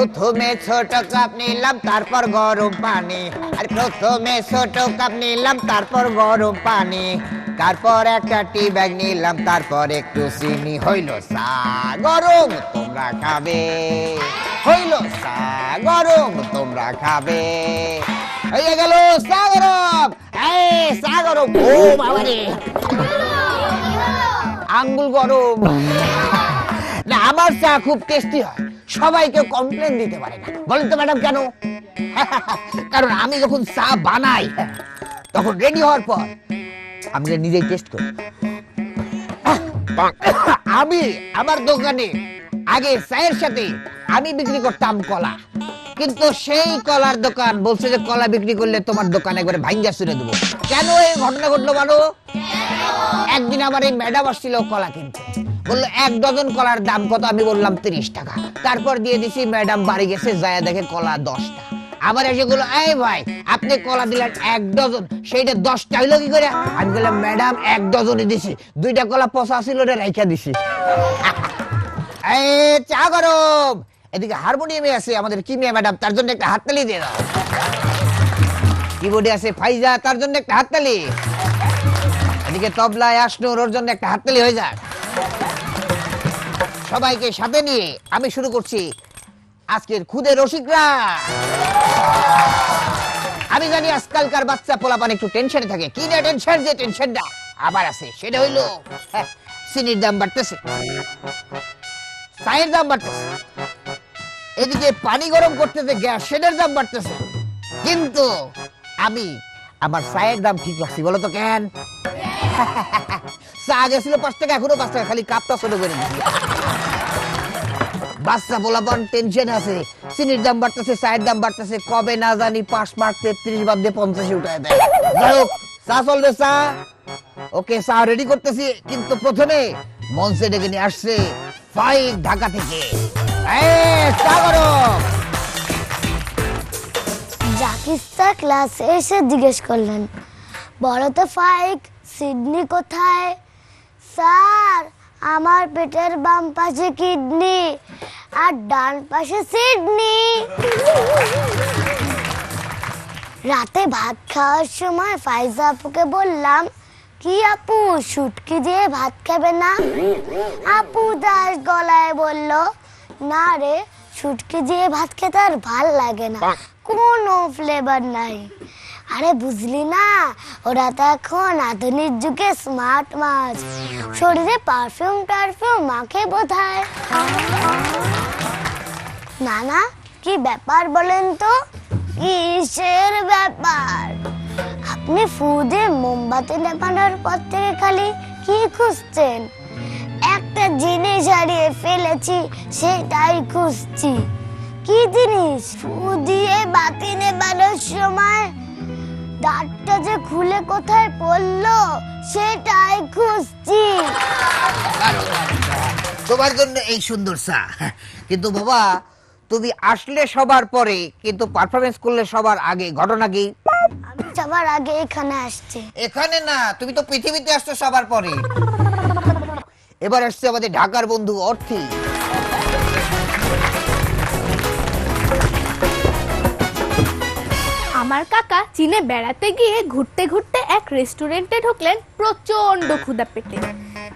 প্রথমে ছোট কাপ নিলাম, তারপর গরম পানি। আর প্রথমে ছোট কাপ নিলাম, তারপর গরম পানি। তারপর একটা টি ব্যাগ নিলাম, তারপর একটু চিনি। হইল চা, গরম তোমরা খাবে। হইল চা, গরম তোমরা খাবে। হয়ে গেল চা গরম। এই চা গরম, ও বাবা রে। আঙ্গুল গরম। না, আমার চা খুব টেস্টি হয়। সবাইকে কমপ্লেন দিতে পারে না। বলেন তো ম্যাডাম কেন? কারণ আমি যখন চা বানাই, তখন রেডি হওয়ার পর আমি নিজেই টেস্ট করি। আমি আমার দোকানে আগে চায়ের সাথে আমি বিক্রি করতাম কলা। কিন্তু সেই কলার দোকান বলছে যে কলা বিক্রি করলে তোমার দোকান একবারে ভাঙ্গা ছুড়ে দেবো। কেন এই ঘটনা ঘটলো বলো? একদিন আমার এই ম্যাডাম আসছিল কলা কিনতে। বলল, এক ডজন কলার দাম কত? আমি বললাম, তিরিশ টাকা। তারপর দিয়ে দিছি, ম্যাডাম, বাড়ি গেছে যায় দেখে কলা দশটা। আবার এসে বলল, এই ভাই, আপনি কলা দিলেন এক ডজন, সেইটা দশটা হইল কি করে? আমি বললাম, ম্যাডাম, এক ডজনই দিছি, দুইটা কলা পচা ছিল ওটা রাইখা দিছি। এই চা গরম! এদিকে হারমোনিয়ামে আছে আমাদের কিমিয়া ম্যাডাম, তার জন্য একটা হাততালি দিয়ে দাও। কিবোর্ডে আছে ফাইজা, তার জন্য একটা হাততালি। এদিকে তবলায় আসনুর, ওর জন্য একটা হাততালি হয়ে যাক সবাইকে সাথে নিয়ে আমি শুরু করছি আজকের খুদে রসিকরা। আমি জানি আজকালকার বাচ্চা পোলাপান একটু টেনশনে থাকে। কি না টেনশন যে টেনশনটা আবার আছে সেটা হইল হ্যাঁ, চিনির দাম বাড়তেছে। চায়ের দাম বাড়তেছে। এদিকে পানি গরম করতেছে গ্যাস সেটার দাম বাড়তেছে। কিন্তু আমি আমার চায়ের দাম ঠিক রাখছি বলো তো কেন? চা গেছিল পাঁচ টাকা এখনও পাঁচ টাকা খালি কাপটা ছোট করে দিচ্ছি বাচ্চা পোলাপান টেনশন আছে। চিনির দাম বাড়তেছে, চায়ের দাম বাড়তেছে, কবে না জানি পাঁচ মার্ক তেত্রিশ বাদ দিয়ে পঞ্চাশে উঠায় দেয়। যাই হোক, চা চলবে, চা। ওকে, চা রেডি করতেছি, কিন্তু প্রথমে মঞ্চে ডেকে নিয়ে আসছে ফাইক ঢাকা থেকে। চা গরম এসে জিজ্ঞেস করলেন, বলো তো ফাইক সিডনি কোথায়? স্যার আমার পেটের বাম পাশে কিডনি আর ডান পাশে সিডনি। রাতে ভাত খাওয়ার সময় ফাইজা আপুকে বললাম, কি আপু, শুটকি দিয়ে ভাত খাবে না? আপু দাস গলায় বলল, না রে, শুটকি দিয়ে ভাত খেতে আর ভালো লাগে না। কোনো ফ্লেভার নাই। আরে বুঝলি না, ওরা তো এখন আধুনিক যুগে স্মার্ট মাছ। শরীরে পারফিউম টারফিউম মাখে বোধহয়। না না কি ব্যাপার বলেন তো? কিসের ব্যাপার? আপনি ফু দিয়ে মোমবাতি নেপানোর পর থেকে খালি কি খুঁজছেন? একটা জিনিস হারিয়ে ফেলেছি, সেটাই খুঁজছি। কি জিনিস? ফু দিয়ে বাতি নেবানোর সময় দাঁতটা যে খুলে কোথায় পড়ল সেটাই খুঁজছি। তোমার জন্য এই সুন্দর চা। কিন্তু বাবা তুমি আসলে সবার পরে কিন্তু পারফরমেন্স করলে সবার আগে ঘটনা কি? আমি সবার আগে এখানে আসছি। এখানে না তুমি তো পৃথিবীতে আসছো সবার পরে। এবার আসছে আমাদের ঢাকার বন্ধু অর্থী। আমার কাকা চীনে বেড়াতে গিয়ে ঘুরতে ঘুরতে এক রেস্টুরেন্টে ঢুকলেন প্রচণ্ড ক্ষুধা পেটে।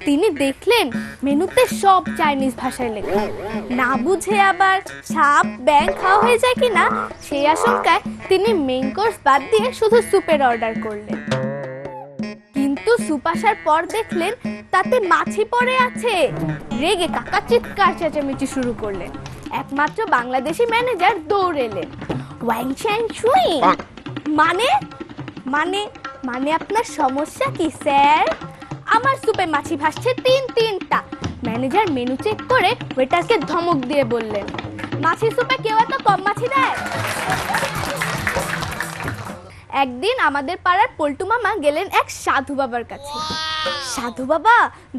তিনি দেখলেন মেনুতে সব চাইনিজ ভাষায় লেখা। না বুঝে আবার সাপ ব্যাং খাওয়া হয়ে যায় কিনা, সেই আশঙ্কায় তিনি মেইন কোর্স বাদ দিয়ে শুধু স্যুপের অর্ডার করলেন। কিন্তু স্যুপ আসার পর দেখলেন তাতে মাছি পড়ে আছে। রেগে কাকা চিৎকার চেঁচামেচি শুরু করলেন। একমাত্র বাংলাদেশি ম্যানেজার দৌড় এলেন চ্যাং মানে মানে মানে আপনার সমস্যা কি স্যার? আমার সুপে মাছি ভাসছে তিন তিনটা। ম্যানেজার মেনু চেক করে ওয়েটারকে ধমক দিয়ে বললেন মাছি সুপে কেউ এত কম মাছি দেয়? একদিন আমাদের পাড়ার পল্টু মামা গেলেন এক সাধু বাবার কাছে। সাধু বাবা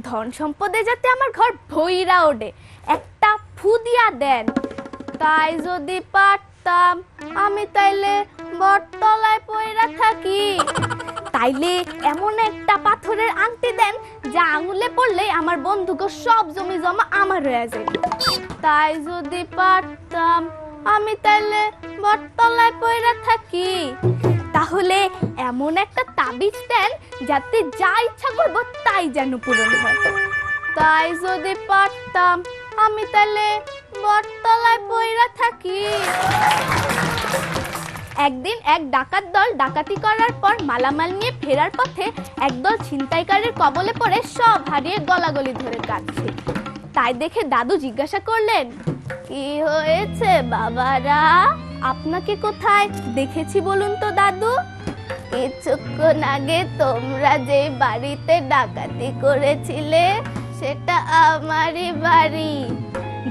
ধন সম্পদে যাতে আমার ঘর ভৈরা ওঠে একটা ফু দিয়া দেন। তাই যদি পারতাম আমি তাইলে বটতলায় পয়রা থাকি। তাইলে এমন একটা পাথরের আংটি দেন, যা আঙুলে পড়লে আমার বন্ধুকে সব জমি জমা আমার হয়ে যায়। তাই যদি পারতাম, আমি তাইলে বটতলায় পয়রা থাকি। তাহলে এমন একটা তাবিজ দেন, যাতে যা ইচ্ছা করব তাই যেন পূরণ হয়। তাই যদি পারতাম আমি তাহলে বটতলায় পয়রা থাকি। একদিন এক ডাকাত দল ডাকাতি করার পর মালামাল নিয়ে ফেরার পথে একদল ছিনতাইকারীর কবলে পড়ে সব হারিয়ে গলাগলি ধরে কাটছে তাই দেখে দাদু জিজ্ঞাসা করলেন, কি হয়েছে বাবারা? আপনাকে কোথায় দেখেছি বলুন তো দাদু? কিছুক্ষণ আগে তোমরা যে বাড়িতে ডাকাতি করেছিলে সেটা আমারই বাড়ি।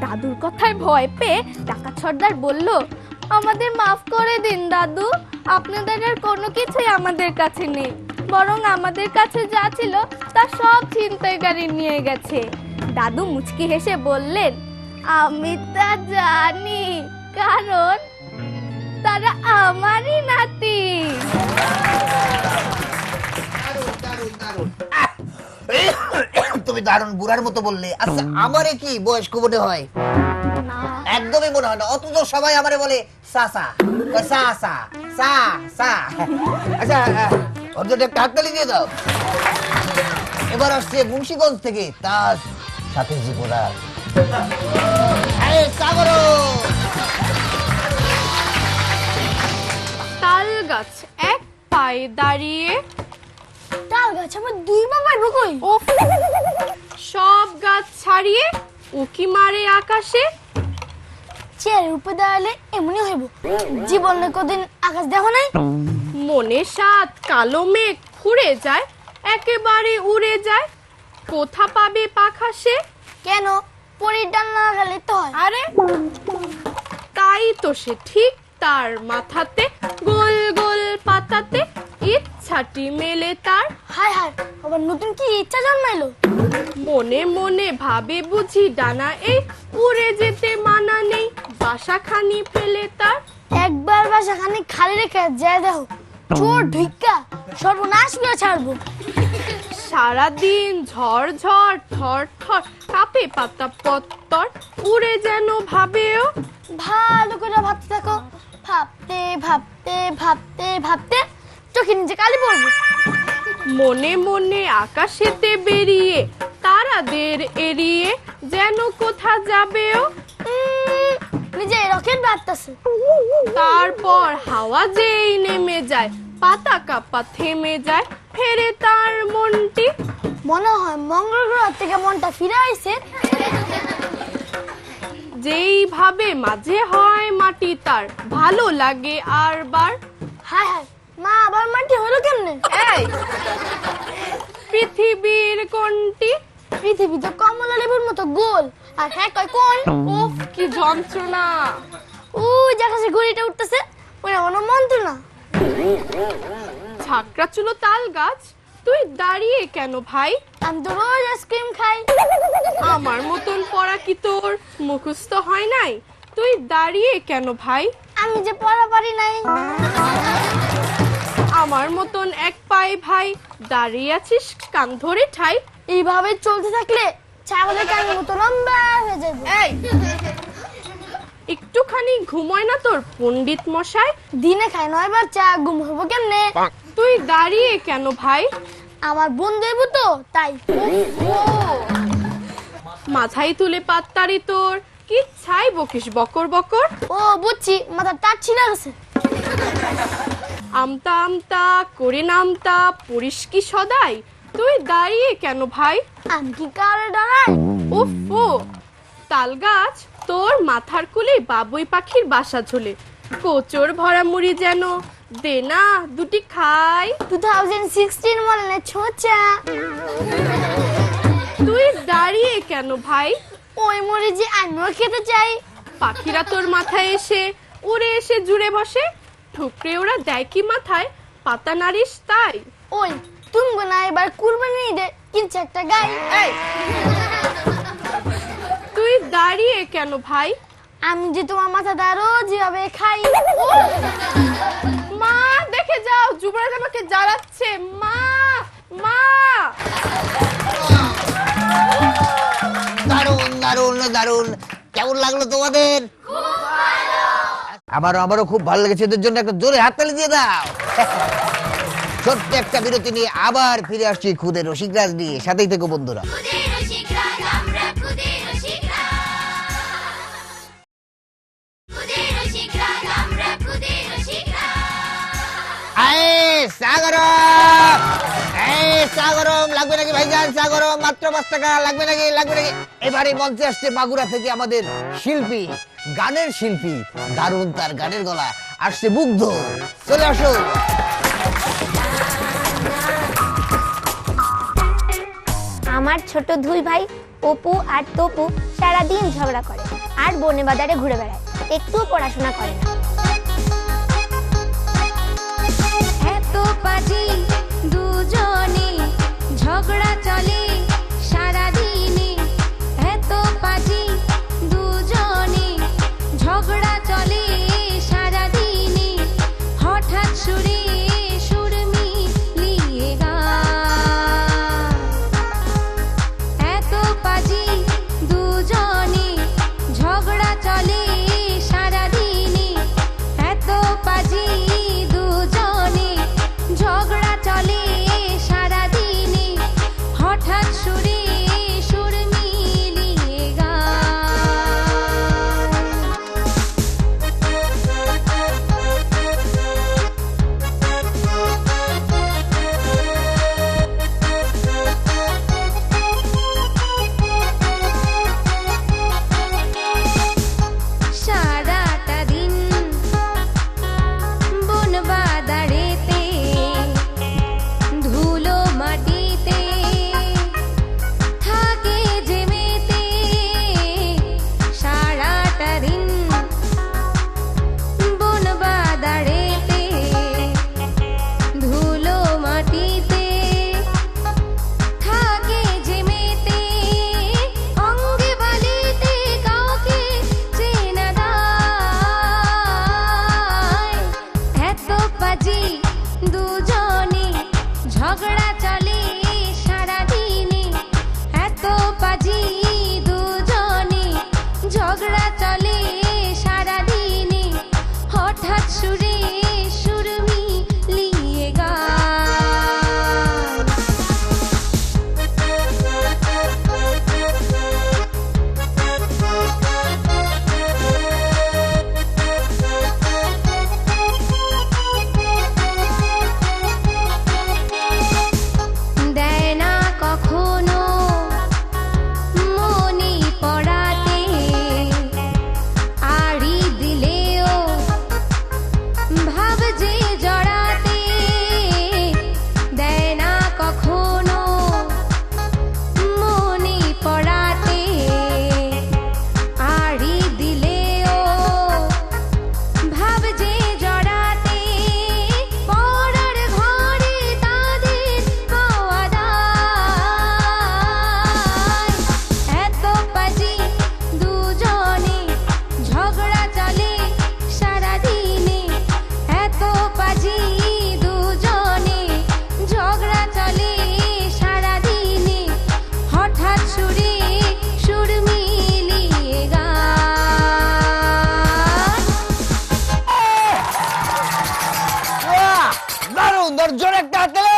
দাদুর কথায় ভয় পেয়ে ডাকাত সর্দার বলল, আমাদের মাফ করে দিন, দাদু। আপনাদের আর কোনো কিছুই আমাদের কাছে নেই। বরং আমাদের কাছে যা ছিল তা সব ছিনতাইকারী নিয়ে গেছে। দাদু মুচকি হেসে বললেন, আমি তা জানি, কারণ তারা আমারই নাতি। তুমি দারুণ বুড়ার মতো বললে। আচ্ছা আমারে কি বয়স্ক মনে হয়? একদমই মনে হয় না। অথচ সবাই আমারে বলে সাসা সা। সা সা সা আচ্ছা দিয়ে দাও। এবার আসছে মুন্সিগঞ্জ থেকে তার সাথে জীবনা সাগর! তাল গাছ এক পায়ে দাঁড়িয়ে গাছ আমার দুই বাবার কই ও সব গাছ ছাড়িয়ে উকি মারে আকাশে। চেয়ারের উপর দাঁড়ালে এমনই হইব। জীবনে কদিন আকাশ দেখো নাই। মনে সাত কালো মেঘ ফুরে যায় একেবারে উড়ে যায়। কোথা পাবে পাখা সে? কেন? পরির ডান না লাগালে তো হয়। আরে তাই তো সে ঠিক তার মাথাতে গোল গোল পাতাতে ইচ্ছাটি মেলে তার। হায় হায় আবার নতুন কি ইচ্ছা জন্মাইলো? মনে মনে ভাবে বুঝি ডানা এই উড়ে যেতে মানা নেই। বাসাখানি ফেলে তার। একবার বাসা খানি খালি রেখে যায় দেখো চোর ঢুইকা সর্বনাশ করে ছাড়বো। সারাদিন ঝড় ঝড় থর থর কাপে পাতা পত্তর উড়ে যেন ভাবেও। ভালো করে ভাবতে থাকো ভাবতে ভাবতে ভাবতে ভাবতে চোখে নিচে কালি পড়বে মনে মনে আকাশেতে বেরিয়ে তারাদের এড়িয়ে যেন কোথা যাবেও। নিজে রকেট বাড়তেছে তারপর হাওয়া যেই নেমে যায় পাতা কাপা থেমে যায় ফেরে তার মনটি। মনে হয় মঙ্গল গ্রহ থেকে মনটা ফিরে আইছে। যেইভাবে মাঝে হয় মাটি তার ভালো লাগে আর বার। হায় হায় মা আবার মাটি হলো কেমনে? এই পৃথিবীর কোনটি? পৃথিবী তো কমলা লেবুর মতো গোল। আর হ্যাঁ কয় কোন? কি যন্ত্রণা। ও ঘড়িটা উঠতেছে। ওরা মনে মন্ত্র না। ঝাঁকড়া চুলো তাল গাছ তুই দাঁড়িয়ে কেন ভাই? আমি তো রোজ আইসক্রিম খাই। আমার মতন পড়া কি তোর? মুখস্থ হয় নাই। তুই দাঁড়িয়ে কেন ভাই? আমি যে পড়া পারি নাই। আমার মতন এক পায়ে ভাই দাঁড়িয়ে আছিস কান ধরে ঠাই। এইভাবে চলতে থাকলে ছাগলের কানের মতো লম্বা হয়ে যাবে। এই! একটুখানি ঘুমোয় না তোর পণ্ডিত মশাই? দিনে খাই নয় বার চা ঘুম হব কেমনে? তুই দাঁড়িয়ে কেন ভাই? আমার বোন দেব তো তাই। মাথায় তুলে পাত্তারি তোর কি ছাই বকিস বকর বকর? ও বুঝছি মাথা তার ছিঁড়ে গেছে। আমতা আমতা করে নামতা পড়িস কি সদাই? তুই দাঁড়িয়ে কেন ভাই? আমি কি কারে তাল গাছ তোর মাথার কুলে বাবুই পাখির বাসা ঝোলে। কোচর ভরা মুড়ি যেন দে না দুটি খাই। টু থাউজেন্ড সিক্সটিন ছোচা। তুই দাঁড়িয়ে কেন ভাই? ওই মরে যে আমিও খেতে চাই। পাখিরা তোর মাথায় এসে উড়ে এসে জুড়ে বসে। ঠুকরে ওরা দেয় কি মাথায়? পাতা নারিস তাই? ওই তুমি না এবার কুরবানি ঈদে কিনছে একটা গাই। তুই দাঁড়িয়ে কেন ভাই? আমি যে তোমার মাথা দাঁড়ো যেভাবে খাই। মা দেখে যাও যুবরাজ আমাকে জ্বালাচ্ছে। মা মা! দারুণ দারুণ দারুণ। কেমন লাগল তোমাদের? আমারও আমারও খুব ভালো লেগেছে। এদের জন্য একটা জোরে হাততালি দিয়ে দাও। ছোট্ট একটা বিরতি নিয়ে আবার ফিরে আসছি খুদে রসিকরাজ নিয়ে। সাথেই থেকো বন্ধুরা। খুদের আমরা খুদের রসিকরাজ খুদের রসিকরাজ আমরা খুদের রসিকরাজ আয়ে সাগরম এই সাগরম লাগবে নাকি ভাইজান? সাগরম মাত্র পাঁচ টাকা লাগবে নাকি লাগবে নাকি? এবারে মঞ্চে আসছে মাগুরা থেকে আমাদের শিল্পী গানের শিল্পী দারুণ তার গানের গলা। আসছে মুগ্ধ। চলে আসো। আমার ছোট দুই ভাই অপু আর তপু সারাদিন ঝগড়া করে আর বনে বাজারে ঘুরে বেড়ায়। একটুও পড়াশোনা করে না। এত পাজি দুজনে ঝগড়া চলে দারুণ দর্জন একটা হাততালি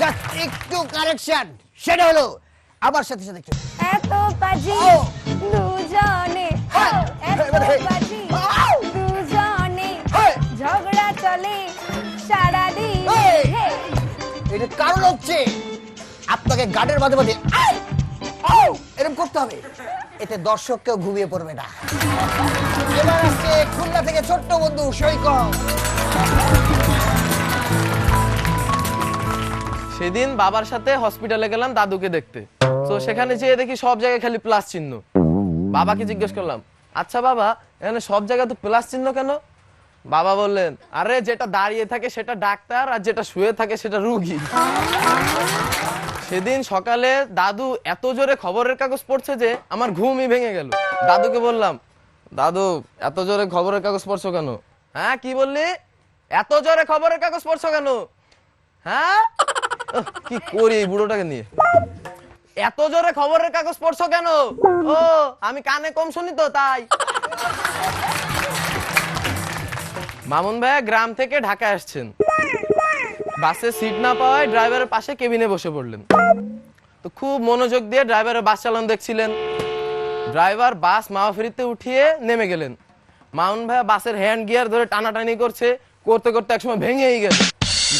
জাস্ট একটু কারেকশন সেটা হলো আমার সাথে সাথে একটু। এত পাজি দুজনে হ্যাঁ, এত পাজি দুজনে ঝগড়া চলে! এটা কারণ হচ্ছে আপনাকে মাঝে মাঝে! এরকম করতে হবে। এতে দর্শক কেউ ঘুমিয়ে পড়বে না। এবার আসছে খুলনা থেকে ছোট্ট বন্ধু সৈকত। সেদিন বাবার সাথে হসপিটালে গেলাম দাদুকে দেখতে। তো সেখানে যেয়ে দেখি সব জায়গায় খালি প্লাস চিহ্ন। বাবাকে জিজ্ঞেস করলাম আচ্ছা বাবা, এখানে সব জায়গায় তো প্লাস চিহ্ন কেন? বাবা বললেন, আরে যেটা দাঁড়িয়ে থাকে সেটা ডাক্তার আর যেটা শুয়ে থাকে সেটা রুগী। সেদিন সকালে দাদু এত জোরে খবরের কাগজ পড়ছে যে আমার ঘুমই ভেঙে গেল। দাদুকে বললাম, দাদু, এত জোরে খবরের কাগজ পড়ছো কেন? হ্যাঁ কি বললি? এত জোরে খবরের কাগজ পড়ছো কেন? হ্যাঁ? কি করি এই বুড়োটাকে নিয়ে? এত জোরে খবরের কাগজ পড়ছো কেন? ও, আমি কানে কম শুনি তো, তাই। মামুন ভাইয়া গ্রাম থেকে ঢাকা আসছেন। বাসে সিট না পাওয়ায় ড্রাইভারের পাশে কেবিনে বসে পড়লেন। তো খুব মনোযোগ দিয়ে ড্রাইভারের বাস চালানো দেখছিলেন। ড্রাইভার বাস মাওয়াফিরিতে উঠিয়ে নেমে গেলেন। মামুন ভাইয়া বাসের হ্যান্ড গিয়ার ধরে টানাটানি করছে। করতে করতে একসময় ভেঙেই গেল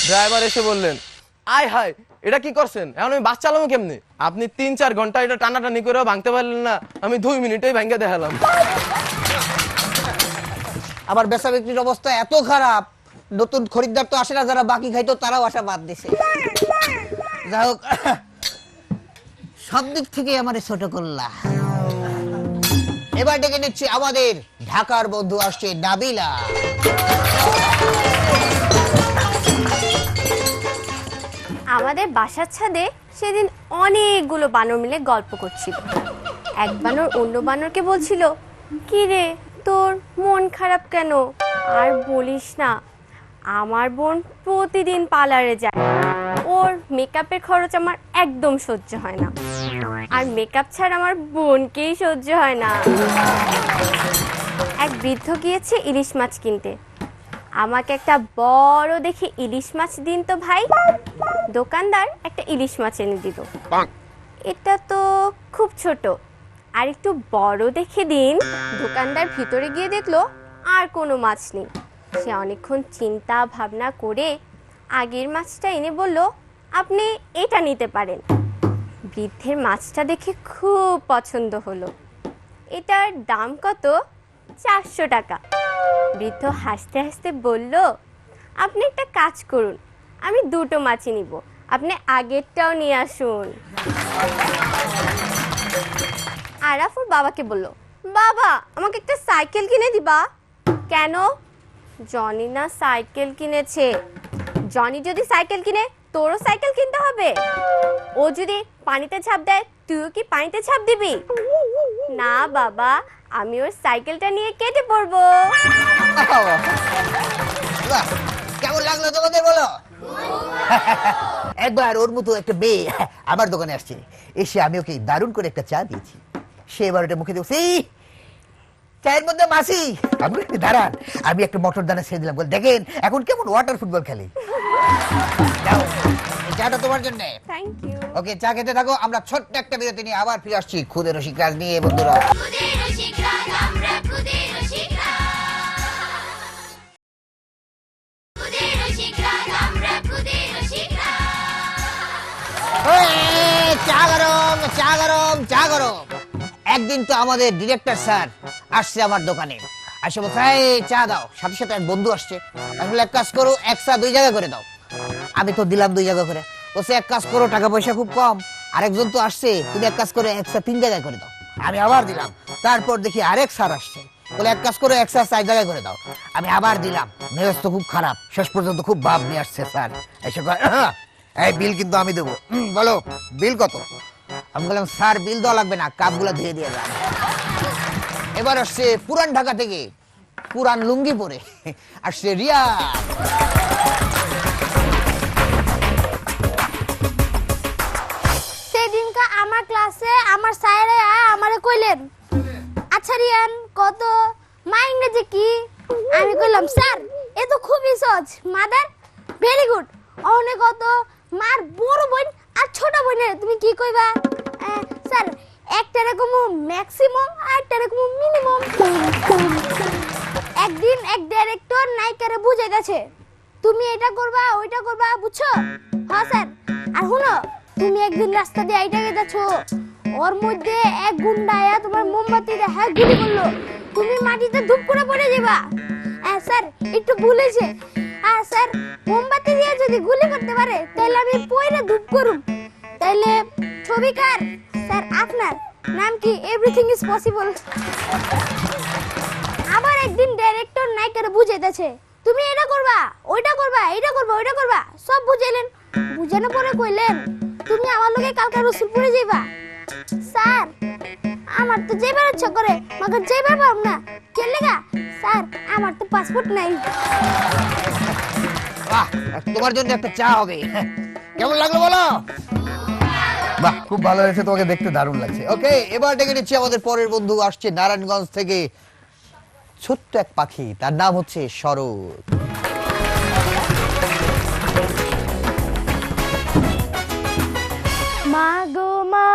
ড্রাইভার এসে বললেন, আয় হায়, এটা কি করছেন? এখন আমি বাস চালাবো কেমনি? আপনি তিন চার ঘণ্টা এটা টানাটানি করেও ভাঙতে পারলেন না। আমি দুই মিনিটেই ভেঙে দেখালাম। আবার বেচা বিক্রির অবস্থা এত খারাপ। নতুন খরিদ্দার তো আসে না, যারা বাকি খাইতো তারাও আসা বাদ দিছে। যাই হোক, সব দিক থেকে আমার ছোট করলা। এবার ডেকে নিচ্ছি আমাদের ঢাকার বন্ধু আসছে নাবিলা। আমাদের বাসার ছাদে সেদিন অনেকগুলো বানর মিলে গল্প করছিল। এক বানর অন্য বানরকে বলছিল, কি রে, তোর মন খারাপ কেন? আর বলিস না, আমার বোন প্রতিদিন পার্লারে যায়। ওর মেকআপের খরচ আমার একদম সহ্য হয় না। আর মেকআপ ছাড়া আমার বোনকেই সহ্য হয় না। এক বৃদ্ধ গিয়েছে ইলিশ মাছ কিনতে। আমাকে একটা বড় দেখে ইলিশ মাছ দিন তো ভাই। দোকানদার একটা ইলিশ মাছ এনে দিল। এটা তো খুব ছোট। আর একটু বড় দেখে দিন। দোকানদার ভিতরে গিয়ে দেখল আর কোনো মাছ নেই। সে অনেকক্ষণ চিন্তা ভাবনা করে আগের মাছটা এনে বলল আপনি এটা নিতে পারেন। বৃদ্ধের মাছটা দেখে খুব পছন্দ হলো। এটার দাম কত? চারশো টাকা। বৃদ্ধ হাসতে হাসতে বলল, আপনি একটা কাজ করুন, আমি দুটো মাছই নিব। আপনি আগেরটাও নিয়ে আসুন। আরাফ ওর বাবাকে বলল, বাবা, আমাকে একটা সাইকেল কিনে দিবা? কেন? জনি না সাইকেল কিনেছে। জনি যদি সাইকেল কিনে, তোরও সাইকেল কিনতে হবে। ও যদি পানিতে ঝাঁপ দেয়, তুইও কি পানিতে ঝাঁপ দিবি? না বাবা আমি ওর সাইকেলটা নিয়ে কেটে পড়ব বাহ, কেমন লাগল তোমাদের বলো? একবার ওর মতো একটা মেয়ে আমার দোকানে আসছে। এসে আমি ওকে দারুণ করে একটা চা দিয়েছি। সে এবার ওটা মুখে দিয়েছে চায়ের মধ্যে মাসি আমি বলি, দাঁড়ান। আমি একটা মটর দানা ছেড়ে দিলাম। বলে দেখেন এখন কেমন ওয়াটার ফুটবল খেলে। যাও, এই চাটা তোমার জন্য। থ্যাংক ইউ ওকে চা খেতে থাকো। আমরা ছোট্ট একটা বিরতি নিয়ে আবার ফিরে আসছি। খুদের রসিক রাজ নিয়ে বন্ধুরা। একদিন তো আমাদের ডিরেক্টর স্যার আসছে আমার দোকানে। আসে বলছে চা দাও। সাথে সাথে এক বন্ধু আসছে। বললাম, এক কাজ করো এক চা দুই জায়গা করে দাও। আমি তো দিলাম দুই জায়গা করে। বলছে এক কাজ করো টাকা পয়সা খুব কম। আরেকজন তো আসছে তুমি এক কাজ করে এক চা তিন জায়গায় করে দাও। আমি আবার দিলাম। তারপর দেখি আরেক স্যার আসছে। বলে এক কাজ করে এক চা চার জায়গায় করে দাও। আমি আবার দিলাম। মেজাজ তো খুব খারাপ। শেষ পর্যন্ত খুব ভাব নিয়ে আসছে স্যার। এসে এই বিল কিন্তু আমি দেবো। বলো বিল কত? আমি বললাম, স্যার, বিল দেওয়া লাগবে না, কাপগুলো ধুয়ে দিয়ে যান। এবার আসছে পুরান ঢাকা থেকে পুরান লুঙ্গি পরে আসছে রিয়া। সেদিনকা আমার ক্লাসে আমার স্যারে আমারে কইলেন আচ্ছা রিয়ান, কত? মা ইংরেজি কি? আমি কইলাম, স্যার, এ তো খুবই সহজ। Mother, very good. অনেক কত? মার বড় বোন আর ছোট বোনের, তুমি কি কইবা? স্যার, একটা রকম ম্যাক্সিমাম আর একটা রকম মিনিমাম একদিন এক ডাইরেক্টর নায়িকারে বুঝে গেছে। তুমি এটা করবা, ওইটা করবা, বুঝছ? হ্যাঁ স্যার। আর শুনো, তুমি একদিন রাস্তা দিয়ে আইটা গেছো ওর মধ্যে এক গুন্ডা তোমার মোমবাতি দেখা গুলি করল। তুমি মাটিতে ধূপ করে পড়ে যাবা। হ্যাঁ স্যার, একটু ভুলেছে হ্যাঁ স্যার, মোমবাতি দিয়ে যদি গুলি করতে পারে, তাহলে আমি পয়রা ধূপ করুম। তাইলে ছবিকার, স্যার আপনার নাম কি এভরিথিং ইজ পসিবল আবার একদিন ডাইরেক্টর নায়িকারে বুঝাইতেছে তুমি এটা করবা, ওইটা করবা এটা করবা, ওইটা করবা, সব বুঝাইলেন। বুঝানো পরে কইলেন, তুমি আমার লগে কালকে রসুলপুরে যাইবা। স্যার, আমার তো যাইবার ইচ্ছা করে, মগর যাইবার পারব না। কে স্যার, আমার তো পাসপোর্ট নাই। বাহ তোমার জন্য একটা চা হবে। কেমন লাগল বলো? বাহ, খুব ভালো হয়েছে, তোমাকে দেখতে দারুণ লাগছে। ওকে এবার ডেকে নিচ্ছি আমাদের পরের বন্ধু, আসছে নারায়ণগঞ্জ থেকে ছোট্ট এক পাখি, তার নাম হচ্ছে শরৎ। মা গো মা,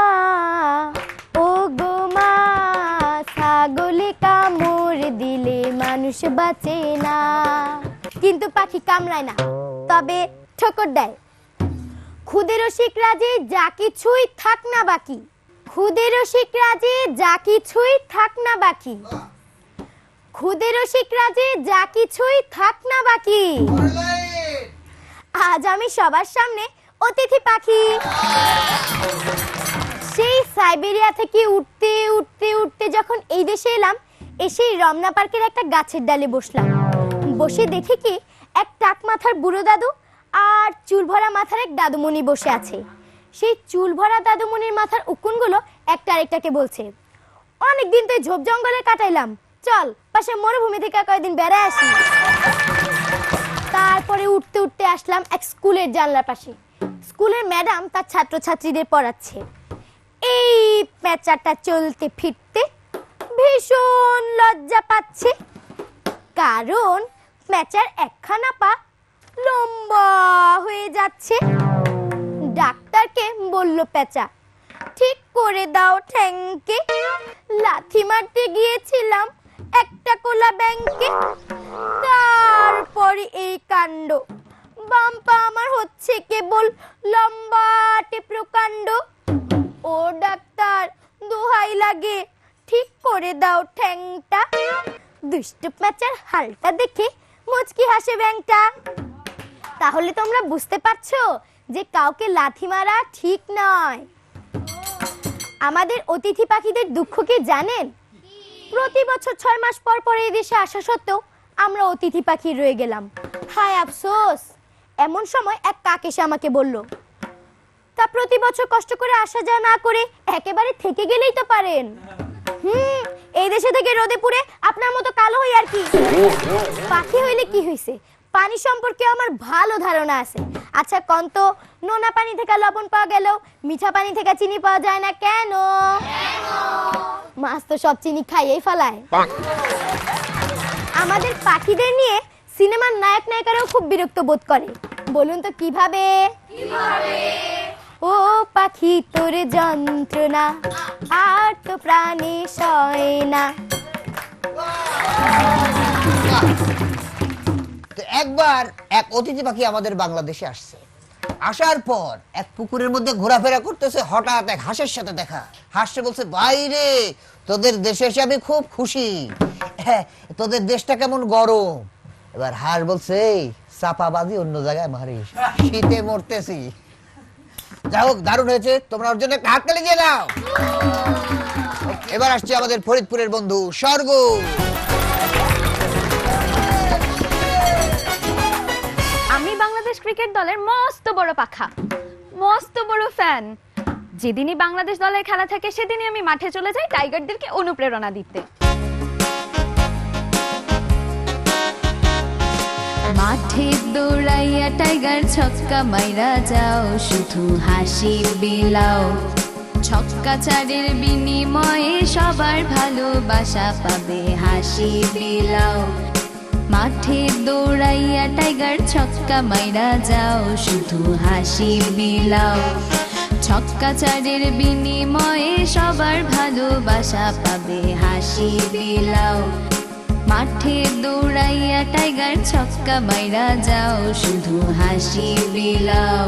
ও গো মা, ছাগলে কামড় দিলে মানুষ বাঁচে না। কিন্তু পাখি কামড়ায় না, তবে ঠোকর দেয়। খুদের রসিক রাজে যা কিছুই থাক না বাকি। খুদের রসিক রাজে যা কিছুই থাক না বাকি। খুদের রসিক রাজে যা কিছুই থাক না বাকি। আজ আমি সবার সামনে অতিথি পাখি। সেই সাইবেরিয়া থেকে উঠতে উঠতে উঠতে যখন এই দেশে এলাম, এসেই রমনা পার্কের একটা গাছের ডালে বসলাম। বসে দেখি কি, এক টাক মাথার বুড়ো দাদু আর চুল ভরা মাথার এক দাদুমণি বসে আছে। সেই চুল ভরা দাদুমণির মাথার উকুনগুলো একটা আরেকটাকে বলছে, অনেকদিন তো ঝোপ জঙ্গলে কাটাইলাম। চল, পাশে মরুভূমি থেকে কয়েকদিন বেড়ায় আসি। তারপরে উঠতে উঠতে আসলাম এক স্কুলের জানলার পাশে। স্কুলের ম্যাডাম তার ছাত্রছাত্রীদের পড়াচ্ছে। এই প্যাঁচাটা চলতে ফিরতে ভীষণ লজ্জা পাচ্ছে। কারণ প্যাঁচার একখানা পা লম্বা হয়ে যাচ্ছে। ডাক্তারকে বলল প্যাঁচা ঠিক করে দাও ঠ্যাংকে। লাথি মারতে গিয়েছিলাম একটা কোলা ব্যাংকে। তারপরে এই কাণ্ড। বাম্পা আমার হচ্ছে কেবল লম্বা লম্বাটে প্রকাণ্ড ও ডাক্তার, দোহাই লাগে, ঠিক করে দাও ঠ্যাংটা। দুষ্টু প্যাচার হালটা দেখে মুচকি হাসে ব্যাংটা তাহলে তোমরা বুঝতে পারছ যে কাউকে লাথি মারা ঠিক নয়। আমাদের অতিথি পাখিদের দুঃখ কি জানেন? প্রতি বছর ছয় মাস পর পর এই দেশে আসা সত্ত্বেও আমরা অতিথি পাখি রয়ে গেলাম। হায় আফসোস! এমন সময় এক কাক এসে আমাকে বলল, তা প্রতি বছর কষ্ট করে আসা যা না করে একেবারে থেকে গেলেই তো পারেন। হুম, এই দেশে থেকে রোদে পুড়ে আপনার মতো কালো হই আর কি। পাখি হইলে কি হইছে? পানি সম্পর্কে আমার ভালো ধারণা আছে। আচ্ছা কন্ত নোনা পানি থেকে লবণ পাওয়া গেল মিঠা পানি থেকে চিনি পাওয়া যায় না কেন? মাছ তো সব চিনি খাইয়েই ফেলায়। আমাদের পাখিদের নিয়ে সিনেমার নায়ক নায়িকারাও খুব বিরক্ত বোধ করে। বলুন তো কীভাবে? ও পাখি তোর যন্ত্রণা আর তো প্রাণী সয় না। একবার এক অতিথি পাখি আমাদের বাংলাদেশে আসছে। আসার পর এক পুকুরের মধ্যে ঘোরাফেরা করতেছে হঠাৎ এক হাঁসের সাথে দেখা। হাঁসে বলছে বাইরে তোদের দেশে এসে আমি খুব খুশি। হ্যাঁ, তোদের দেশটা কেমন গরম? এবার হাঁস বলছে চাপাবাজি অন্য জায়গায় মারিস। শীতে মরতেছি। যাই হোক দারুণ হয়েছে। তোমরা ওর জন্য একটা হাততালি দিয়ে নাও এবার আসছে আমাদের ফরিদপুরের বন্ধু স্বর্গ। বাংলাদেশ ক্রিকেট দলের মস্ত বড় পাখা। মস্ত বড় ফ্যান যেদিনই বাংলাদেশ দলের খেলা থাকে, সেদিনই আমি মাঠে চলে যাই টাইগারদেরকে অনুপ্রেরণা দিতে। মাঠে দৌড়াইয়া টাইগার ছক্কা মাইরা যাও, শুধু হাসি বিলাও। ছক্কা চারের বিনিময়ে সবার ভালোবাসা পাবে, হাসি বিলাও। মাঠে দৌড়াইয়া টাইগার ছক্কা মাইরা যাও, শুধু হাসি বিলাও ছক্কা চারের বিনিময়ে সবার ভালোবাসা পাবে, হাসি বিলাও মাঠে দৌড়াইয়া টাইগার ছক্কা মাইরা যাও, শুধু হাসি বিলাও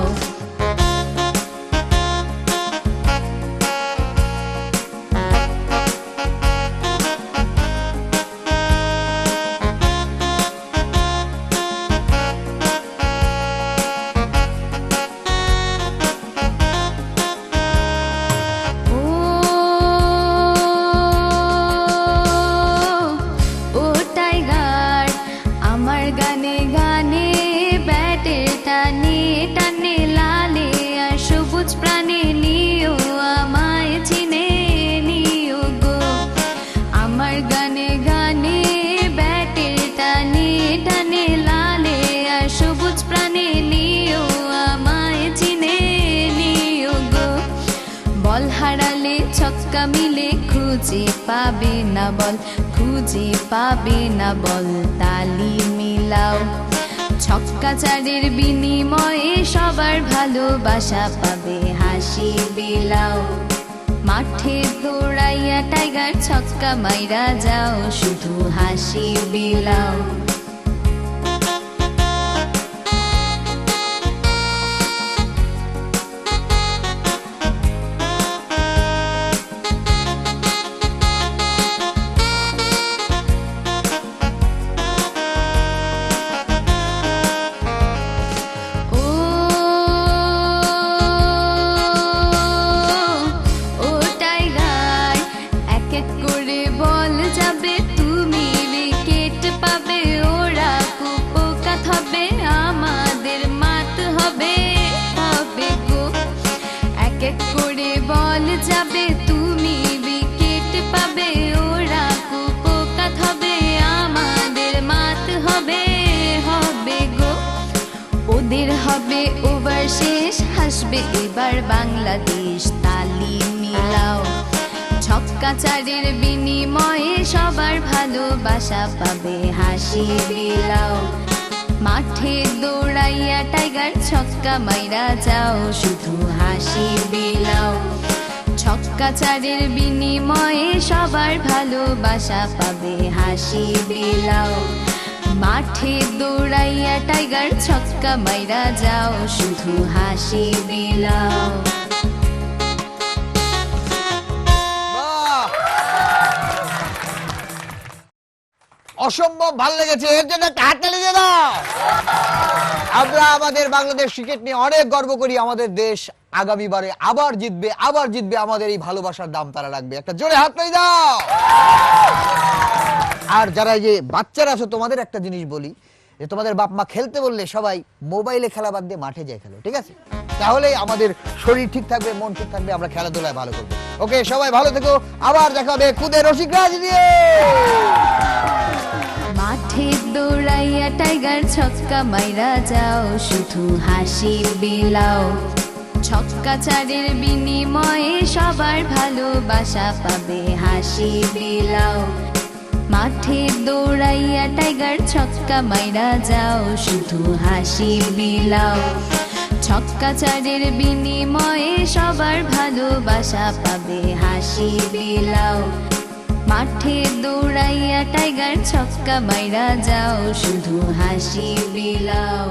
পাবে না বল, খুঁজে পাবে না বল, তালি মিলাও। ছক্কা চারের বিনিময়ে সবার ভালোবাসা পাবে, হাসি বিলাও। মাঠে দৌড়াইয়া টাইগার ছক্কা মাইরা যাও, শুধু হাসি বিলাও। এবার বাংলাদেশ তালি মিলাও। ছক্কা চারের বিনিময়ে সবার ভালোবাসা পাবে, হাসি বিলাও। মাঠে দৌড়াইয়া টাইগার, ছক্কা মাইরা যাও, শুধু হাসি বিলাও। ছক্কা চারের বিনিময়ে সবার ভালোবাসা পাবে, হাসি বিলাও। মাঠে দৌড়াইয়া টাইগার ছক্কা মাইরা যাও শুধু হাসি বিলাও অসম্ভব ভালো লেগেছে। এর জন্য একটা হাততালি দিয়ে দাও। আমরা আমাদের বাংলাদেশ ক্রিকেট নিয়ে অনেক গর্ব করি। আমাদের দেশ আগামীবারে আবার জিতবে আবার জিতবে। আমাদের এই ভালোবাসার দাম তারা রাখবে। একটা জোরে হাত তালি দাও। আর যারা এই যে বাচ্চারা আছো, তোমাদের একটা জিনিস বলি। যে তোমাদের বাপ মা খেলতে বললে সবাই মোবাইলে খেলা বাদ দিয়ে মাঠে যায় খেলো, ঠিক আছে? তাহলে আমাদের শরীর ঠিক থাকবে, মন ঠিক থাকবে, আমরা খেলাধুলায় ভালো করব। ওকে, সবাই ভালো থেকো, আবার দেখা হবে খুদে রসিকরাজ দিয়ে মাঠে দৌড়াইয়া টাইগার ছক্কা মাইরা যাও, শুধু হাসি বিলাও। ছক্কা চারের বিনিময়ে সবার ভালোবাসা পাবে, হাসি বিলাও। মাঠে দৌড়াইয়া টাইগার ছক্কা মাইরা যাও, শুধু হাসি বিলাও ছক্কা চারের বিনিময়ে সবার ভালোবাসা পাবে, হাসি বিলাও মাঠে দৌড়াইয়া টাইগার ছক্কা মাইরা যাও, শুধু হাসি বিলাও